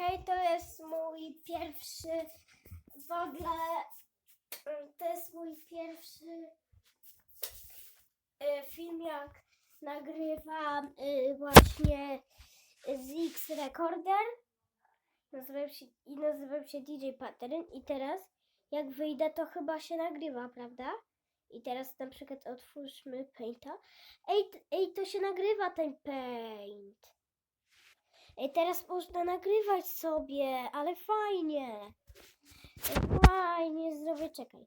Hej, to jest mój pierwszy w ogóle. mm, To jest mój pierwszy e, film, jak nagrywam e, właśnie z X Recorder. Nazywam się, I nazywam się DJ Pattern. I teraz, jak wyjdę, to chyba się nagrywa, prawda? I teraz na przykład otwórzmy Painta. Ej, ej, to się nagrywa ten Paint. Ej, teraz można nagrywać sobie, ale fajnie. Fajnie, zrobię, czekaj.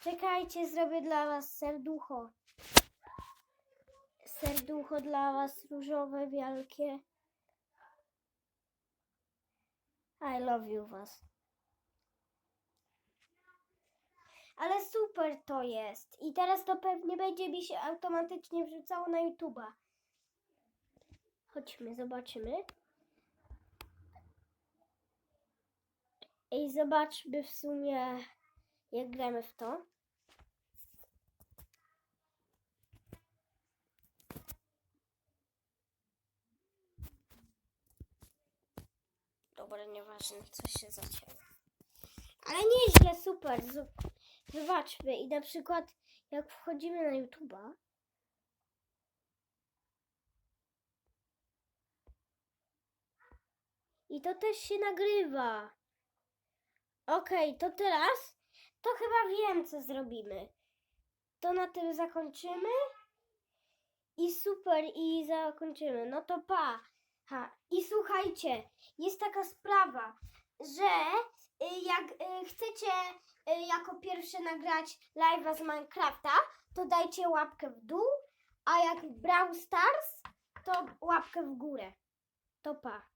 Czekajcie, zrobię dla was serducho. Serducho dla was różowe, wielkie. I love you was. Ale super to jest. I teraz to pewnie będzie mi się automatycznie wrzucało na YouTube'a. Chodźmy, zobaczymy. I zobaczmy w sumie, jak gramy w to. Dobra, nieważne, coś się zacięło. Ale nieźle, super. Zobaczmy. I na przykład, jak wchodzimy na YouTube'a, I to też się nagrywa. Okej, to teraz to chyba wiem, co zrobimy. To na tym zakończymy. I super, i zakończymy. No to pa. Ha. I słuchajcie, jest taka sprawa, że y, jak y, chcecie y, jako pierwsze nagrać live'a z Minecrafta, to dajcie łapkę w dół, a jak Brawl Stars, to łapkę w górę. To pa.